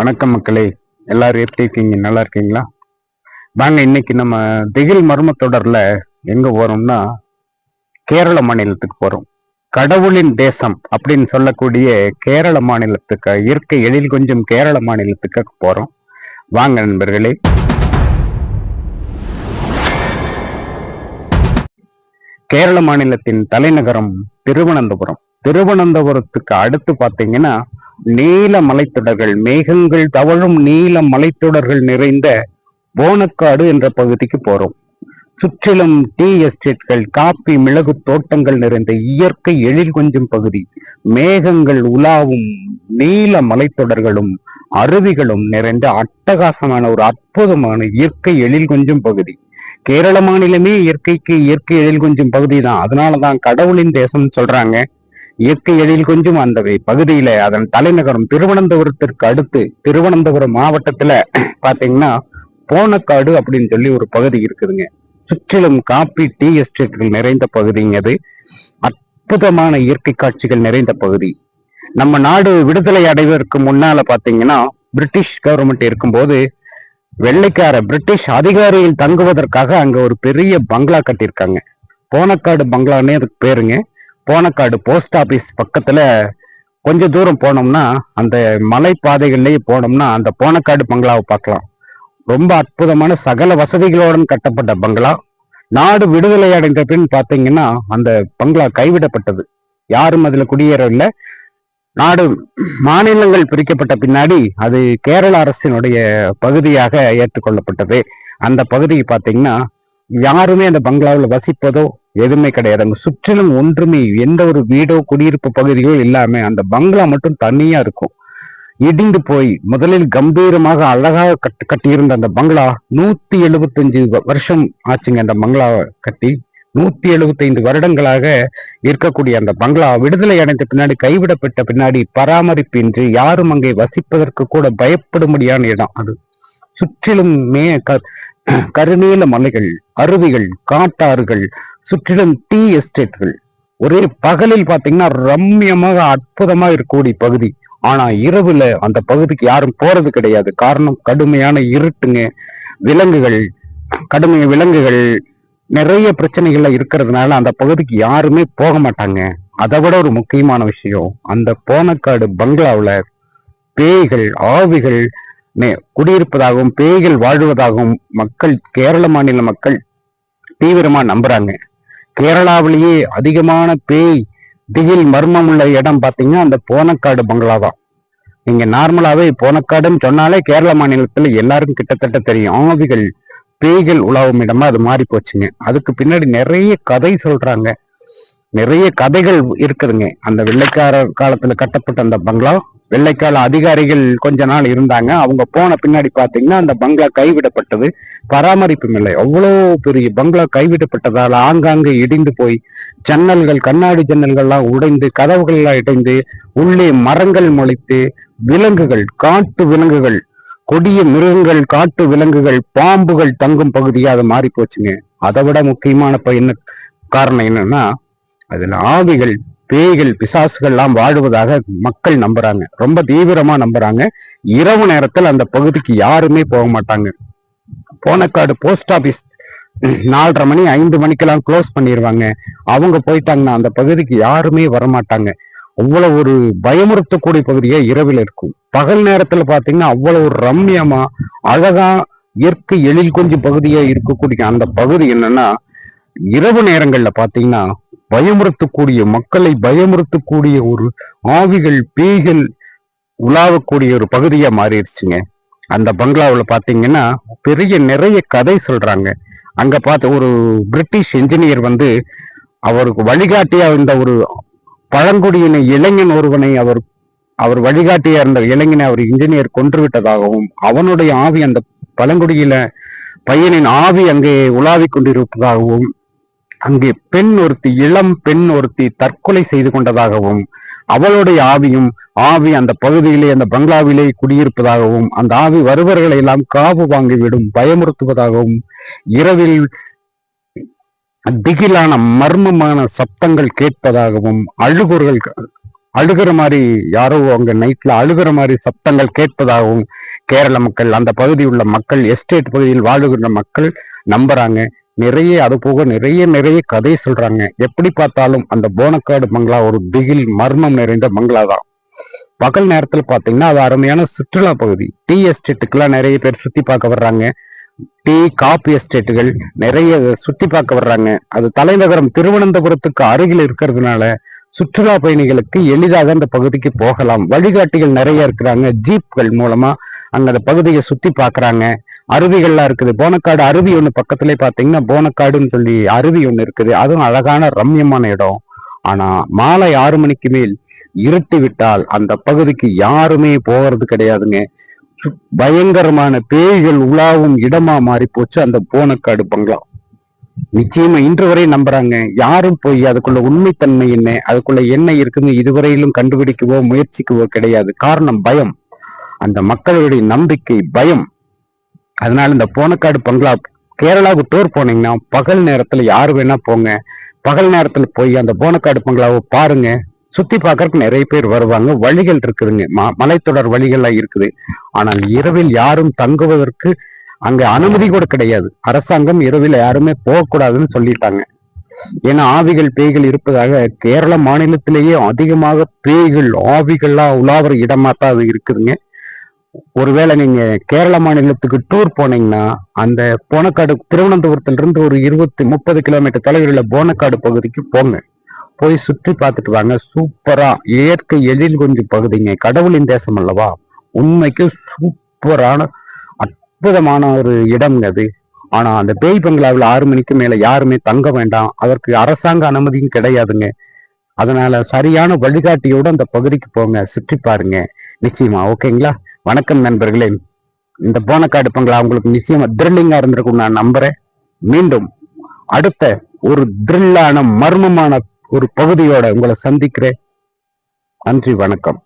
வணக்கம் மக்களே. எல்லாரும் எப்படி இருக்கீங்க? நல்லா இருக்கீங்களா? வாங்க இன்னைக்கு நம்ம திகில் மர்ம தொடர்ல எங்க போறோம்னா கேரள மாநிலத்துக்கு போறோம். கடவுளின் தேசம் அப்படின்னு சொல்லக்கூடிய கேரள மாநிலத்துக்கு இயற்கை எழில் கொஞ்சம் கேரள மாநிலத்துக்கு போறோம். வாங்க நண்பர்களே. கேரள மாநிலத்தின் தலைநகரம் திருவனந்தபுரம். திருவனந்தபுரத்துக்கு அடுத்து பார்த்தீங்கன்னா நீல மலைத்தொடர்கள் மேகங்கள் தவழும் நீல மலைத்தொடர்கள் நிறைந்த போனக்காடு என்ற பகுதிக்கு போறோம். சுற்றிலும் டீ எஸ்டேட்கள் காப்பி மிளகு தோட்டங்கள் நிறைந்த இயற்கை எழில் கொஞ்சம் பகுதி. மேகங்கள் உலாவும் நீல மலைத்தொடர்களும் அருவிகளும் நிறைந்த அட்டகாசமான ஒரு அற்புதமான இயற்கை எழில் கொஞ்சம் பகுதி. கேரள மாநிலமே இயற்கைக்கு இயற்கை எழில் கொஞ்சம் பகுதி தான் அதனாலதான் கடவுளின் தேசம் சொல்றாங்க. இயற்கை எழில் கொஞ்சம் அந்த பகுதியில அதன் தலைநகரம் திருவனந்தபுரத்திற்கு அடுத்து திருவனந்தபுரம் மாவட்டத்துல பாத்தீங்கன்னா போனக்காடு அப்படின்னு சொல்லி ஒரு பகுதி இருக்குதுங்க. சுற்றிலும் காப்பி டீ எஸ்டேட்டுகள் நிறைந்த பகுதிங்க அது. அற்புதமான இயற்கை காட்சிகள் நிறைந்த பகுதி. நம்ம நாடு விடுதலை அடைவதற்கு முன்னால பாத்தீங்கன்னா பிரிட்டிஷ் கவர்மெண்ட் இருக்கும்போது வெள்ளைக்கார பிரிட்டிஷ் அதிகாரிகள் தங்குவதற்காக அங்க ஒரு பெரிய பங்களா கட்டியிருக்காங்க. போனக்காடு பங்களான்னே அதுக்கு பேருங்க. போனக்காடு போஸ்ட் ஆபீஸ் பக்கத்துல கொஞ்ச தூரம் போனோம்னா அந்த மலை பாதைகள்லயே போனோம்னா அந்த போனக்காடு பங்களாவை பார்க்கலாம். ரொம்ப அற்புதமான சகல வசதிகளுடன் கட்டப்பட்ட பங்களா. நாடு விடுதலை அடைந்த பின் பாத்தீங்கன்னா அந்த பங்களா கைவிடப்பட்டது. யாரும் அதுல குடியேறவில்லை நாடு மாநிலங்கள் பிரிக்கப்பட்ட பின்னாடி அது கேரள அரசினுடைய பகுதியாக ஏற்றுக்கொள்ளப்பட்டது. அந்த பகுதி பாத்தீங்கன்னா யாருமே அந்த பங்களாவில் வசிப்பதோ எதுவுமே கிடையாது. அங்க சுற்றிலும் ஒன்றுமே எந்த ஒரு வீடோ குடியிருப்பு பகுதியோ இல்லாம அந்த பங்களா மட்டும் தனியா இருக்கும். இடிந்து போய் முதலில் கம்பீரமாக அழகாக கட்டு கட்டியிருந்த அந்த பங்களா நூத்தி எழுபத்தஞ்சு வருஷம் ஆச்சுங்க அந்த பங்களாவை கட்டி. நூத்தி எழுபத்தைந்து வருடங்களாக இருக்கக்கூடிய அந்த பங்களா விடுதலை அடைந்த பின்னாடி கைவிடப்பட்ட பின்னாடி பராமரிப்பின்றி யாரும் அங்கே வசிப்பதற்கு கூட பயப்படும்படியான இடம் அது. சுற்றிலும் மே கருநீல மலைகள் அருவிகள் காட்டாறுகள் சுற்றிலும் டீ எஸ்டேட்கள் ஒரே பகலில் பாத்தீங்கன்னா ரம்யமாக அற்புதமா இருக்கக்கூடிய பகுதி. ஆனா இரவுல அந்த பகுதிக்கு யாரும் போறது கிடையாது. காரணம் கடுமையான இருட்டுங்க விலங்குகள் கடுமைய விலங்குகள் நிறைய பிரச்சனைகள்லாம் இருக்கிறதுனால அந்த பகுதிக்கு யாருமே போக மாட்டாங்க. அதை விட ஒரு முக்கியமான விஷயம் அந்த போனக்காடு பங்களாவில் பேய்கள் ஆவிகள் குடியிருப்பதாகவும் பேய்கள் வாழ்வதாகவும் மக்கள் கேரள மாநில மக்கள் தீவிரமா நம்புறாங்க. கேரளாவிலேயே அதிகமான பேய் திகில் மர்மம் உள்ள இடம் பாத்தீங்கன்னா அந்த போனக்காடு பங்களா தான். நீங்க நார்மலாவே போனக்காடுன்னு சொன்னாலே கேரள மாநிலத்துல எல்லாருக்கும் கிட்டத்தட்ட தெரியும். ஆவிகள் பேய்கள் உலாவும் இடமா அது மாறி போச்சுங்க. அதுக்கு பின்னாடி நிறைய கதை சொல்றாங்க. நிறைய கதைகள் இருக்குதுங்க. அந்த வெள்ளைக்கார காலத்துல கட்டப்பட்ட அந்த பங்களா வெள்ளைக்கால அதிகாரிகள் கொஞ்ச நாள் இருந்தாங்க. அவங்க போன பின்னாடி பாத்தீங்கன்னா அந்த பங்களா கைவிடப்பட்டது. பராமரிப்பும் இல்லை. அவ்வளோ பெரிய பங்களா கைவிடப்பட்டதால் ஆங்காங்கே இடிந்து போய் ஜன்னல்கள் கண்ணாடி ஜன்னல்கள்லாம் உடைந்து கதவுகள்லாம் இடைந்து உள்ளே மரங்கள் முளைத்து விலங்குகள் காட்டு விலங்குகள் கொடிய மிருகங்கள் காட்டு விலங்குகள் பாம்புகள் தங்கும் பகுதியாக அது மாறி போச்சுங்க அதை விட முக்கியமான என்ன காரணம் என்னன்னா அதுல ஆவிகள் பேய்கள் பிசாசுகள்லாம் வாழ்வதாக வாழுவதாக மக்கள் நம்புறாங்க. ரொம்ப தீவிரமா நம்புறாங்க. இரவு நேரத்தில் அந்த பகுதிக்கு யாருமே போக மாட்டாங்க. போனக்காடு போஸ்ட் ஆபீஸ் நாலரை மணி ஐந்து மணிக்கெல்லாம் க்ளோஸ் பண்ணிடுவாங்க அவங்க போயிட்டாங்கன்னா அந்த பகுதிக்கு யாருமே வரமாட்டாங்க. அவ்வளவு ஒரு பயமுறுத்தக்கூடிய பகுதியாக இரவில் இருக்கும். பகல் நேரத்தில் பார்த்தீங்கன்னா அவ்வளவு ஒரு ரம்யமா அழகா இயற்கை எழில் கொஞ்சம் பகுதியாக இருக்கக்கூடிய அந்த பகுதி என்னன்னா இரவு நேரங்களில் பார்த்தீங்கன்னா பயமுறுத்தக்கூடிய மக்களை பயமுறுத்தக்கூடிய ஒரு ஆவிகள் பேய்கள் உலாவக்கூடிய ஒரு பகுதியா மாறிடுச்சுங்க. அந்த பங்களாவில் பார்த்தீங்கன்னா பெரிய நிறைய கதை சொல்றாங்க. அங்க பார்த்த ஒரு பிரிட்டிஷ் என்ஜினியர் வந்து அவருக்கு வழிகாட்டியா இருந்த ஒரு பழங்குடியின இளைஞன் ஒருவனை அவர் அவர் வழிகாட்டியா இருந்த இளைஞனை அவர் இன்ஜினியர் கொன்று விட்டதாகவும் அவனுடைய ஆவி அந்த பழங்குடியில பையனின் ஆவி அங்கே உலாவி கொண்டிருப்பதாகவும் அங்கே பெண் ஒருத்தி இளம் பெண் ஒருத்தி தற்கொலை செய்து கொண்டதாகவும் அவளுடைய ஆவியும் ஆவி அந்த பகுதியிலே அந்த பங்களாவிலே குடியிருப்பதாகவும் அந்த ஆவி வருவர்களை எல்லாம் காவு வாங்கிவிடும் பயமுறுத்துவதாகவும் இரவில் திகிலான மர்மமான சப்தங்கள் கேட்பதாகவும் அழுகுர்கள் அழுகிற மாதிரி யாரோ அங்க நைட்ல அழுகிற மாதிரி சப்தங்கள் கேட்பதாகவும் கேரள மக்கள் அந்த பகுதி உள்ள மக்கள் எஸ்டேட் பகுதியில் வாழுகின்ற மக்கள் நம்புறாங்க. நிறைய அது போக நிறைய நிறைய கதை சொல்றாங்க. எப்படி பார்த்தாலும் அந்த போனக்காடு பங்களா ஒரு திகில் மர்மம் நிறைந்த பங்களா தான். பகல் நேரத்துல பாத்தீங்கன்னா அது அருமையான சுற்றுலா பகுதி. டீ எஸ்டேட்டுக்கெல்லாம் நிறைய பேர் சுத்தி பார்க்க வர்றாங்க. டீ காபி எஸ்டேட்டுகள் நிறைய சுத்தி பார்க்க வர்றாங்க. அது தலைநகரம் திருவனந்தபுரத்துக்கு அருகில் இருக்கிறதுனால சுற்றுலா பயணிகளுக்கு எளிதாக அந்த பகுதிக்கு போகலாம். வழிகாட்டிகள் நிறைய இருக்கிறாங்க. ஜீப்கள் மூலமா அங்க அந்த பகுதியை சுத்தி பாக்குறாங்க அருவிகள்லாம் இருக்குது. போனக்காடு அருவி ஒன்று பக்கத்துல பார்த்தீங்கன்னா போனக்காடுன்னு சொல்லி அருவி ஒன்று இருக்குது. அதுவும் அழகான ரம்யமான இடம். ஆனா மாலை ஆறு மணிக்கு மேல் இருட்டி விட்டால் அந்த பகுதிக்கு யாருமே போகிறது கிடையாதுங்க. பயங்கரமான பேய்கள் உலாவும் இடமா மாறி போச்சு அந்த போனக்காடு பங்களா. நிச்சயமா இன்று வரை நம்புறாங்க. யாரும் போய் அதுக்குள்ள உண்மைத்தன்மை என்ன? அதுக்குள்ள என்ன இருக்குன்னு இதுவரையிலும் கண்டுபிடிக்கவோ முயற்சிக்கவோ கிடையாது. காரணம் பயம். அந்த மக்களுடைய நம்பிக்கை பயம். அதனால இந்த போனக்காடு பங்களா கேரளாவுக்கு டூர் போனீங்கன்னா பகல் நேரத்துல யாரு வேணா போங்க. பகல் நேரத்துல போய் அந்த போனக்காடு பங்களாவை பாருங்க. சுத்தி பார்க்கறதுக்கு நிறைய பேர் வருவாங்க. வழிகள் இருக்குதுங்க. ம- மலைத்தொடர் வழிகள்லாம் இருக்குது. ஆனால் இரவில் யாரும் தங்குவதற்கு அங்க அனுமதி கூட கிடையாது. அரசாங்கம் இரவில் யாருமே போகக்கூடாதுன்னு சொல்லிட்டாங்க. ஏன்னா ஆவிகள் பேய்கள் இருப்பதாக கேரள மாநிலத்திலேயே அதிகமாக பேய்கள் ஆவிகள்லாம் உலாவுற இடமா தான் அது இருக்குதுங்க. ஒருவேளை நீங்க கேரள மாநிலத்துக்கு டூர் போனீங்கன்னா அந்த போனக்காடு திருவனந்தபுரத்துல இருந்து ஒரு இருபத்தி முப்பது கிலோமீட்டர் தொலைவில் உள்ள போனக்காடு பகுதிக்கு போங்க. போய் சுற்றி பார்த்துட்டு வாங்க. சூப்பரா இயற்கை எழில் கொஞ்சம் பகுதிங்க. கடவுளின் தேசம் அல்லவா? உண்மைக்கு சூப்பரான அற்புதமான ஒரு இடம்ங்க அது. ஆனா அந்த பேய் பங்களாவில் ஆறு மணிக்கு மேல யாருமே தங்க வேண்டாம். அதற்கு அரசாங்க அனுமதியும் கிடையாதுங்க. அதனால சரியான வழிகாட்டியோட அந்த பகுதிக்கு போங்க. சுற்றி பாருங்க. நிச்சயமா. ஓகேங்களா? வணக்கம் நண்பர்களே. இந்த போனக்காடு பங்களா உங்களுக்கு நிச்சயமா த்ரில்லிங்கா இருந்திருக்கும் நான் நம்புறேன். மீண்டும் அடுத்த ஒரு த்ரில்லான மர்மமான ஒரு பகுதியோட உங்களை சந்திக்கிறேன். நன்றி வணக்கம்.